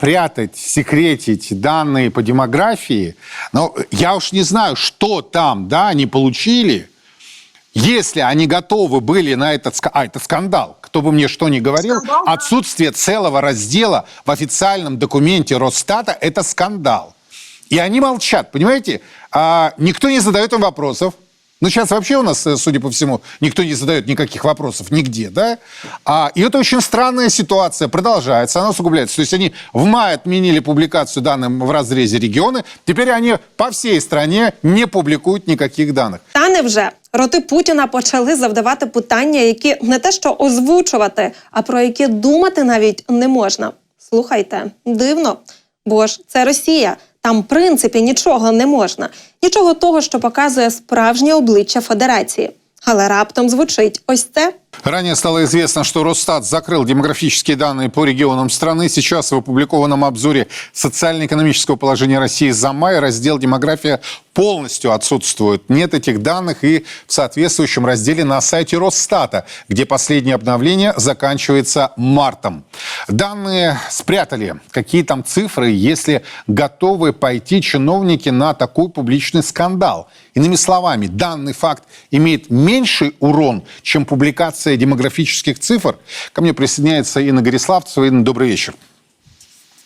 прятать, секретить данные по демографии, но я уж не знаю, что там, да, они получили, если они готовы были на этот... А, это скандал. Кто бы мне что ни говорил, Скандал, да. отсутствие целого раздела в официальном документе Росстата – это скандал. И они молчат, понимаете? А, никто не задает им вопросов. Ну, сейчас вообще у нас, э, судя по всему, никто не задает никаких вопросов нигде, да? А, и это очень странная ситуация, продолжается, она усугубляется. То есть они в мае отменили публикацию данных в разрезе регионы, теперь они по всей стране не публикуют никаких данных. Та невже роти Путіна почали завдавати питання, які не те що озвучувати, а про які думати навіть не можна. Слухайте, дивно, бо ж це Росія. Там, в принципі, нічого не можна, нічого того, що показує справжнє обличчя Федерації. Але раптом звучить ось це. Ранее стало известно, что Росстат закрыл демографические данные по регионам страны. Сейчас в опубликованном обзоре социально-экономического положения России за май раздел «Демография» полностью отсутствует. Нет этих данных и в соответствующем разделе на сайте Росстата, где последнее обновление заканчивается мартом. Данные спрятали. Какие там цифры, если готовы пойти чиновники на такой публичный скандал? Иными словами, данный факт имеет меньший урон, чем публикация демографических цифр. Ко мне присоединяется Инна Гориславцева. Инна, добрый вечер.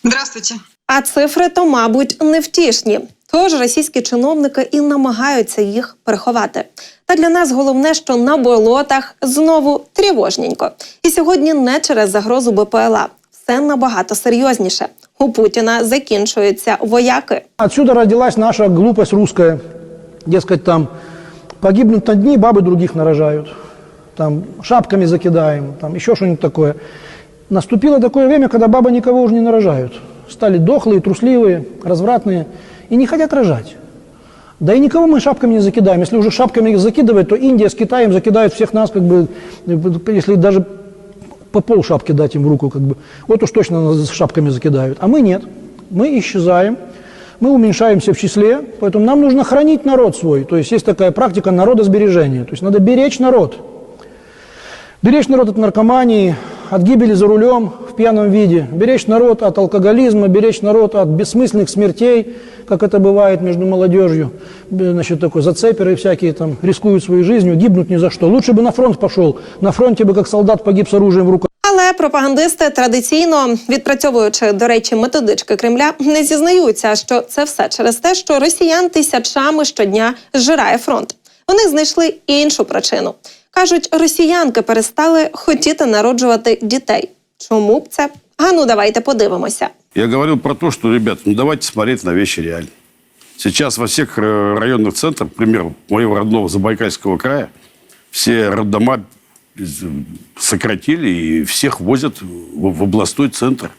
Здравствуйте. А цифри то, мабуть, невтішні. Тож російські чиновники і намагаються їх приховати. Та для нас головне, що на болотах знову тривожненько. І сьогодні не через загрозу БПЛА. Все набагато серйозніше. У Путіна закінчуються вояки. Отсюда родилась наша глупость русская. Дескать, там погибнут одни, бабы других нарожают. Там шапками закидаем, там еще что-нибудь такое. Наступило такое время, когда бабы никого уже не нарожают. Стали дохлые, трусливые, развратные И не хотят рожать. Да и никого мы шапками не закидаем. Если уже шапками закидывать, то Индия с Китаем закидают всех нас, как бы, если даже по пол шапки дать им в руку, как бы, вот уж точно нас шапками закидают. А мы нет. Мы исчезаем, мы уменьшаемся в числе, поэтому нам нужно хранить народ свой. То есть есть такая практика народосбережения. То есть надо беречь народ. Беречь народ от наркомании, от гибели за рулем в пьяном виде, беречь народ от алкоголизма, беречь народ от бессмысленных смертей, как это бывает между молодежью. Б- Значит, такой зацеперы всякие там рискуют своей жизнью, гибнут ни за что. Лучше бы на фронт пошел. На фронте бы как солдат погиб с оружием в руках. Але пропагандисти традиційно, відпрацьовуючи, до речі, методички Кремля, не зізнаються, що це все через те, що росіян тисячами щодня зжирає фронт. Вони знайшли іншу причину. Кажуть, росіянки перестали хотіти народжувати дітей. Чому б це? А ну давайте подивимося. Я говорил про то, что, ребят, ну давайте смотреть на вещи реально. Сейчас во всех э, районных центрах, к примеру, моего родного Забайкальского края, все роддома из- сократили и всех возят в, в областной центр.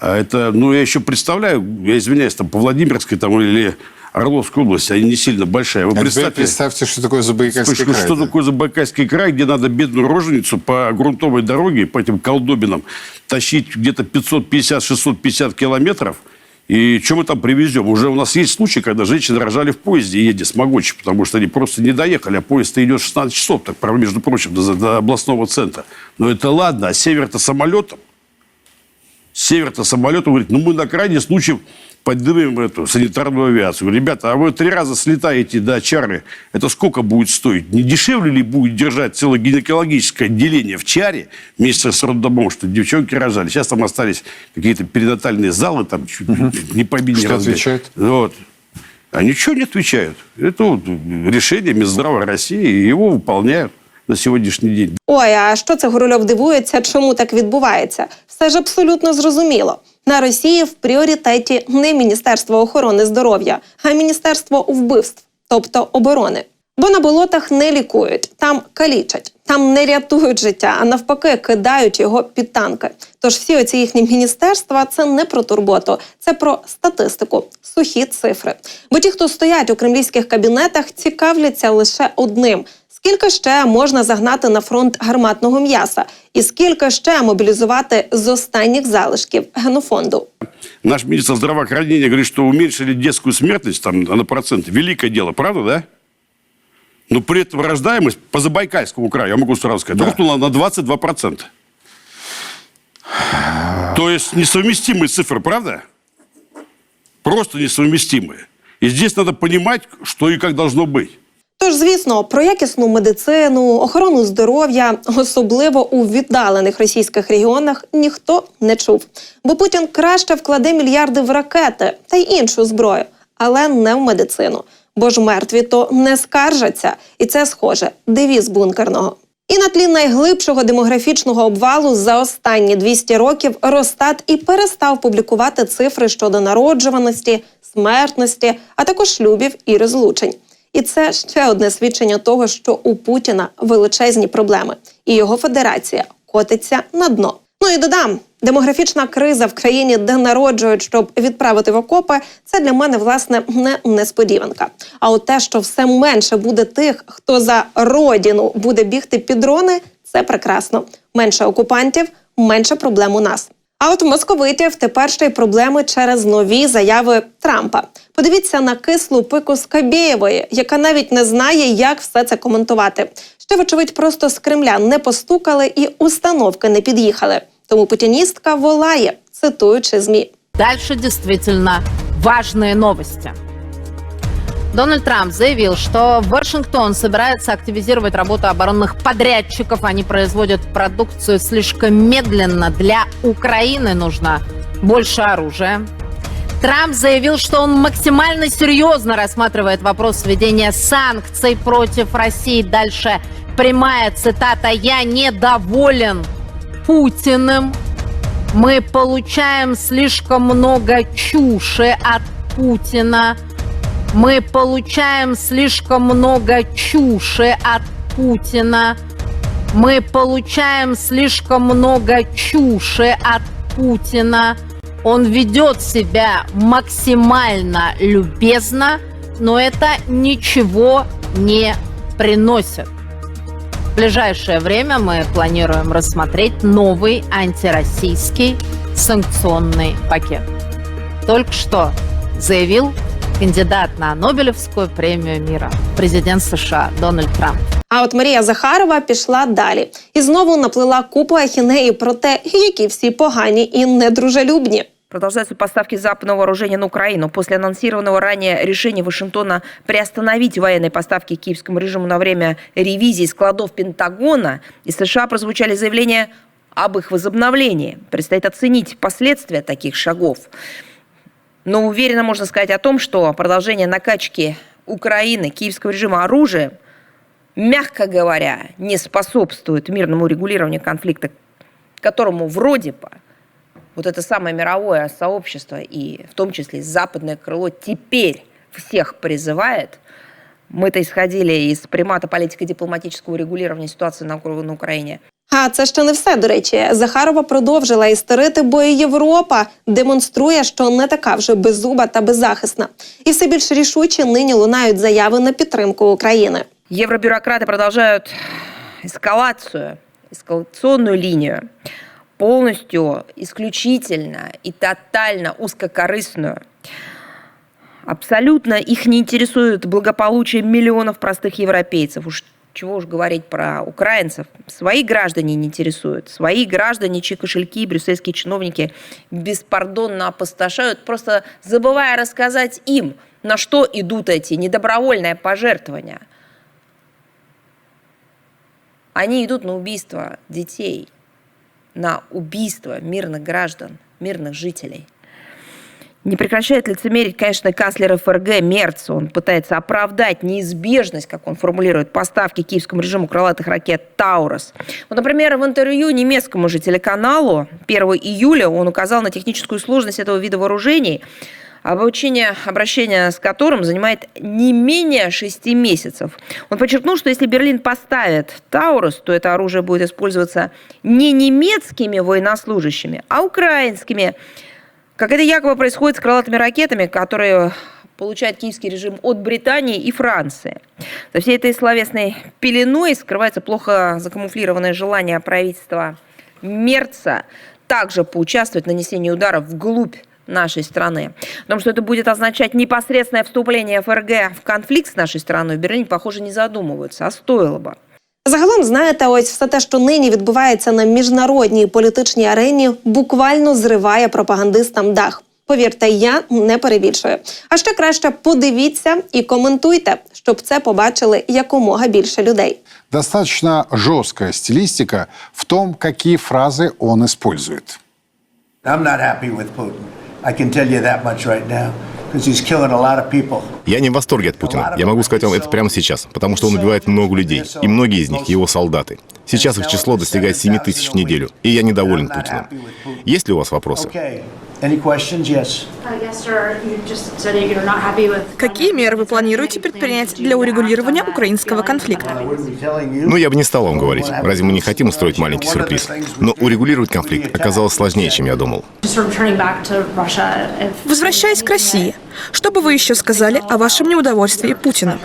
А это, ну, я еще представляю, я извиняюсь, там по Владимирской там, или Орловской области, они не сильно большая. Вы А представьте, представьте, что такое Забайкальский что, край. что да? такое Забайкальский край, где надо бедную роженицу по грунтовой дороге, по этим колдобинам тащить где-то 550-650 километров. И что мы там привезем? Уже у нас есть случаи, когда женщины рожали в поезде, едя с Могочи, потому что они просто не доехали, а поезд идет 16 часов, так, между прочим, до, до областного центра. Но это ладно, а север-то самолетом. Север-то самолетом говорит, ну мы на крайний случай поднимем эту санитарную авиацию. Ребята, а вы три раза слетаете до Чары, это сколько будет стоить? Не дешевле ли будет держать целое гинекологическое отделение в Чаре вместе с роддомом, что девчонки рожали? Сейчас там остались какие-то перинатальные залы, там чуть не побили. Что отвечают? Вот. А ничего не отвечают. Это вот решение Минздрава России, и его выполняют на сегодняшний день. Ой, а що це Горольов дивується? Чому так відбувається? Все ж абсолютно зрозуміло. На Росії в пріоритеті не Міністерство охорони здоров'я, а Міністерство вбивств, тобто оборони. Бо на болотах не лікують, там калічать, там не рятують життя, а навпаки кидають його під танки. Тож всі оці їхні міністерства це не про турботу, це про статистику, сухі цифри. Бо ті, хто стоять у кремлівських кабінетах, цікавляться лише одним: Скільки ще можна загнати на фронт гарматного м'яса, і скільки ще мобілізувати з останніх залишків генофонду? Наш министр здравоохранения говорит, что уменьшили детскую смертность там, на проценты. Великое дело, правда, да? Но при этом рождаемость по Забайкальскому краю, я могу сразу сказать, Да. рухнула на 22%. То есть несовместимые цифры, правда? Просто несовместимые. И здесь надо понимать, что и как должно быть. Тож, звісно, про якісну медицину, охорону здоров'я, особливо у віддалених російських регіонах, ніхто не чув. Бо Путін краще вкладе мільярди в ракети та й іншу зброю, але не в медицину. Бо ж мертві то не скаржаться, і це схоже девіз бункерного. І на тлі найглибшого демографічного обвалу за останні 200 років Росстат і перестав публікувати цифри щодо народжуваності, смертності, а також шлюбів і розлучень. І це ще одне свідчення того, що у Путіна величезні проблеми, і його федерація котиться на дно. Ну і додам, демографічна криза в країні, де народжують, щоб відправити в окопи, це для мене власне не несподіванка. А от те, що все менше буде тих, хто за родину буде бігти під дрони, це прекрасно. Менше окупантів, менше проблем у нас. А от московитів тепер ще й проблеми через нові заяви Трампа. Подивіться на кислу пику Скабєєвої, яка навіть не знає, як все це коментувати. Ще, вочевидь, просто з Кремля не постукали і установки не під'їхали. Тому путіністка волає, цитуючи змі. Дальше дійсно важливі новости. Дональд Трамп заявил, что Вашингтон собирается активизировать работу оборонных подрядчиков. Они производят продукцию слишком медленно. Для Украины нужно больше оружия. Трамп заявил, что он максимально серьезно рассматривает вопрос введения санкций против России. Дальше прямая цитата «Я недоволен Путиным. Мы получаем слишком много чуши от Путина. Мы получаем слишком много чуши от Путина. Мы получаем слишком много чуши от Путина. Он ведет себя максимально любезно, но это ничего не приносит. В ближайшее время мы планируем рассмотреть новый антироссийский санкционный пакет. Только что заявил кандидат на Нобелевскую премию мира, президент США Дональд Трамп. А от Марія Захарова пішла далі і знову наплила купу ахінеї про те, які всі погані і недружелюбні. Продолжаются поставки западного вооружения на Украину. После анонсированного ранее решения Вашингтона приостановить военные поставки киевскому режиму на время ревизии складов Пентагона, из США прозвучали заявления об их возобновлении. Предстоит оценить последствия таких шагов. Но уверенно можно сказать о том, что продолжение накачки Украины киевского режима оружием, мягко говоря, не способствует мирному регулированию конфликта, которому вроде бы вот это самое мировое сообщество, и в том числе западное крыло, теперь всех призывает. Мы-то исходили из примата политико-дипломатического регулирования ситуации на Украине. А це ще не все. До речі, Захарова продовжила істерити, бо і Європа демонструє, що не така вже беззуба та беззахисна. І все більш рішуче нині лунають заяви на підтримку України. Евробюрократы продолжают эскалацию, эскалационную линию, полностью, исключительно и тотально узкокорыстную. Абсолютно их не интересует благополучие миллионов простых европейцев. Уж чего уж говорить про украинцев. Свои граждане не интересуют. Свои граждане, чьи кошельки, брюссельские чиновники беспардонно опустошают, просто забывая рассказать им, на что идут эти недобровольные пожертвования. Они идут на убийство детей, на убийство мирных граждан, мирных жителей. Не прекращает лицемерить, конечно, канцлер ФРГ Мерц. Он пытается оправдать неизбежность, как он формулирует, поставки киевскому режиму крылатых ракет «Таурос». Вот, например, в интервью немецкому же телеканалу 1 июля он указал на техническую сложность этого вида вооружений, обучение, обращение с которым занимает не менее шести месяцев. Он подчеркнул, что если Берлин поставит Таурус, то это оружие будет использоваться не немецкими военнослужащими, а украинскими как это якобы происходит с крылатыми ракетами, которые получает киевский режим от Британии и Франции. За всей этой словесной пеленой скрывается плохо закамуфлированное желание правительства Мерца также поучаствовать в нанесении ударов вглубь нашей страны. О том, что это будет означать непосредственное вступление ФРГ в конфликт с нашей страной, в Берлине, похоже, не задумываются, а стоило бы. Загалом, знаєте, ось все те, що нині відбувається на міжнародній політичній арені, буквально зриває пропагандистам дах. Повірте, я не перебільшую. А ще краще подивіться і коментуйте, щоб це побачили якомога більше людей. Достаточно жесткая стилистика в том, какие фразы он использует. I'm not happy with Putin. I can tell you that much right now, Я не в восторге от Путина. Я могу сказать вам это прямо сейчас, потому что он убивает много людей, и многие из них его солдаты. Сейчас их число достигает 7 тысяч в неделю, и я недоволен Путиным. Есть ли у вас вопросы? Uh. Какие меры вы планируете предпринять для урегулирования украинского конфликта? Ну, я бы не стал вам говорить. Разве мы не хотим устроить маленький сюрприз? Но урегулировать конфликт оказалось сложнее, чем я думал. Возвращаясь к России, что бы вы еще сказали о вашем неудовольствии them.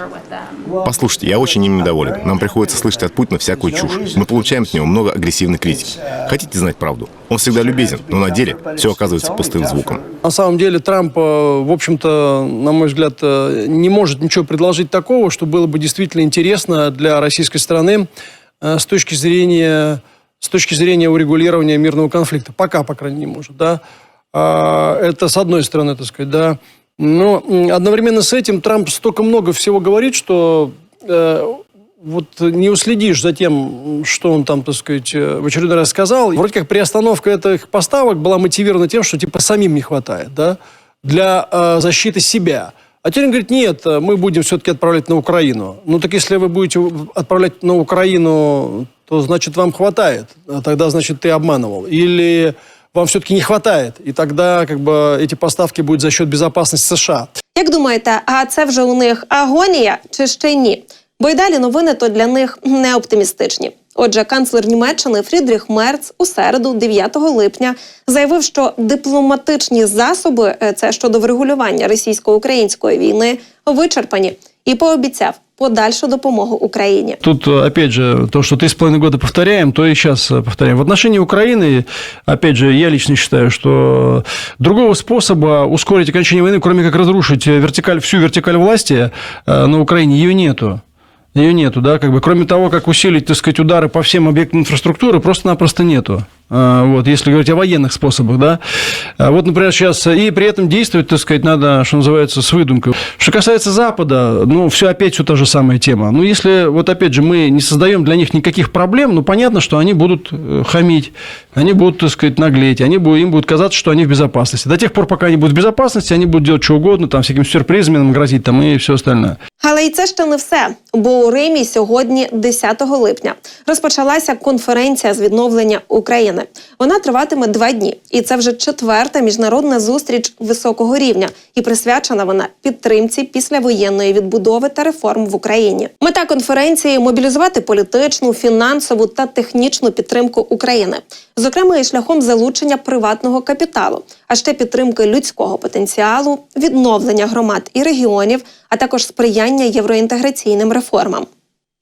Послушайте, я очень им недоволен. Нам приходится слышать от Путина всякую чушь. Мы получаем от него много агрессивной критики. Хотите знать правду? Он всегда любезен, но на деле все оказывается пустым звуком. На самом деле Трамп, э, в общем-то, на мой взгляд, э, не может ничего предложить такого, что было бы действительно интересно для российской страны э, с точки зрения, с точки зрения урегулирования мирного конфликта. Пока, по крайней мере, не может. Да? А, Это с одной стороны, так сказать, да. Но одновременно с этим Трамп столько много всего говорит, что э, вот не уследишь за тем, что он там, так сказать, э, в очередной раз сказал. Вроде как приостановка этих поставок была мотивирована тем, что типа самим не хватает, да, для э, защиты себя. А теперь он говорит, нет, э, мы будем все-таки отправлять на Украину. Ну так если вы будете отправлять на Украину, то значит вам хватает. А Тогда значит ты обманывал. Или вам все-таки не хватает. И тогда как бы эти поставки будут за счет безопасности США. Як думаєте, а це вже у них агонія чи ще ні? Бо й далі новини то для них не оптимістичні. Отже, канцлер Німеччини Фрідріх Мерц у середу, 9 липня, заявив, що дипломатичні засоби, е, це щодо врегулювання російсько-української війни, вичерпані, і пообіцяв подальшу допомогу Україні. Тут, опять же, то, что три с половиной года повторяем, то и сейчас э, повторяем. В отношении Украины, опять же, я лично считаю, что другого способа ускорить окончание войны, кроме как разрушить э, вертикаль, всю вертикаль власти э, на Украине, ее нету. Ее нету, да, как бы, кроме того, как усилить, так сказать, удары по всем объектам инфраструктуры, просто-напросто нету. А, Вот, если говорить о военных способах, да. А Вот, например, сейчас, и при этом действовать, так сказать, надо, что называется, с выдумкой. Что касается Запада, ну, все опять все та же самая тема. Ну, если, вот опять же, мы не создаем для них никаких проблем, ну, понятно, что они будут э, хамить, они будут, так сказать, наглеть, они будут, им будет казаться, что они в безопасности. До тех пор, пока они будут в безопасности, они будут делать что угодно, там, всякими сюрпризами нам грозить, там, и все остальное. Але й це ще не все. Бо у Римі сьогодні, 10 липня, розпочалася конференція з відновлення України. Вона триватиме два дні, і це вже четверта міжнародна зустріч високого рівня, і присвячена вона підтримці післявоєнної відбудови та реформ в Україні. Мета конференції мобілізувати політичну, фінансову та технічну підтримку України, зокрема і шляхом залучення приватного капіталу, а ще підтримки людського потенціалу, відновлення громад і регіонів, а також сприяння євроінтеграційним реформам.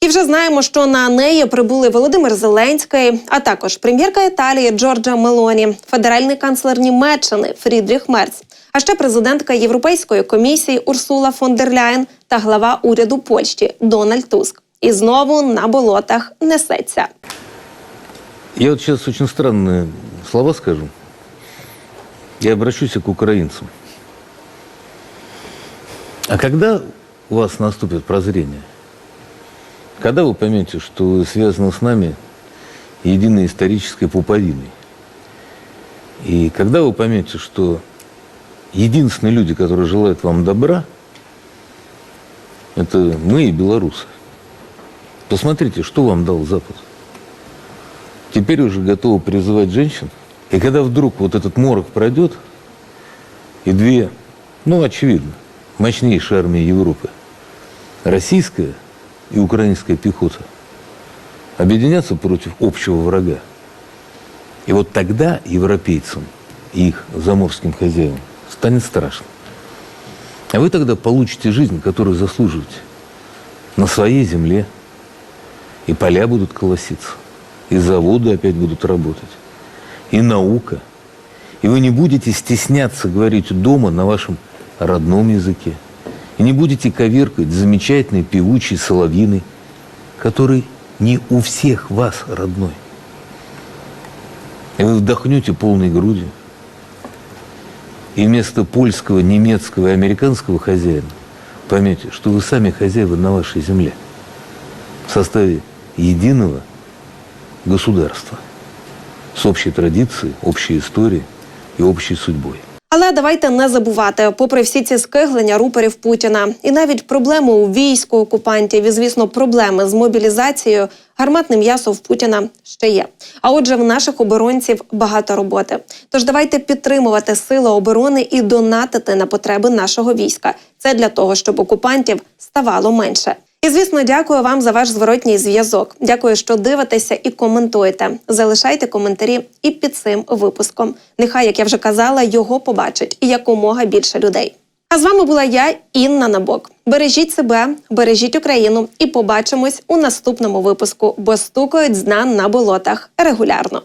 І вже знаємо, що на неї прибули Володимир Зеленський, а також прем'єрка Італії Джорджа Мелоні, федеральний канцлер Німеччини Фрідріх Мерц, а ще президентка Європейської комісії Урсула фон дер Ляєн та глава уряду Польщі Дональд Туск. І знову на болотах несеться. Я вот сейчас очень странные слова скажу. Я обращусь к украинцам. А когда у вас наступит прозрение? Когда вы поймете, что вы связаны с нами единой исторической пуповиной? И когда вы поймете, что единственные люди, которые желают вам добра, это мы и белорусы. Посмотрите, что вам дал Запад. Теперь уже готовы призывать женщин. И когда вдруг вот этот морок пройдет, и две, ну, очевидно, мощнейшие армии Европы, российская и украинская пехота, объединятся против общего врага. И вот тогда европейцам и их заморским хозяевам станет страшно. А вы тогда получите жизнь, которую заслуживаете. На своей земле. И поля будут колоситься. И заводы опять будут работать. И наука. И вы не будете стесняться говорить дома на вашем родном языке. И не будете коверкать замечательный певучий соловьиный, который не у всех вас, родной. И вы вдохнете полной грудью. И вместо польского, немецкого и американского хозяина поймете, что вы сами хозяева на вашей земле в составе единого государства с общей традицией, общей историей и общей судьбой. Але давайте не забувати, попри всі ці скиглення рупорів Путіна, і навіть проблеми у війську окупантів, і звісно, проблеми з мобілізацією, гарматне м'ясо в Путіна ще є. А отже, в наших оборонців багато роботи. Тож давайте підтримувати сили оборони і донатити на потреби нашого війська. Це для того, щоб окупантів ставало менше. І звісно, дякую вам за ваш зворотній зв'язок. Дякую, що дивитеся і коментуєте. Залишайте коментарі і під цим випуском. Нехай, як я вже казала, його побачить якомога більше людей. А з вами була я, Інна Набок. Бережіть себе, бережіть Україну і побачимось у наступному випуску, бо стукають з на болотах регулярно.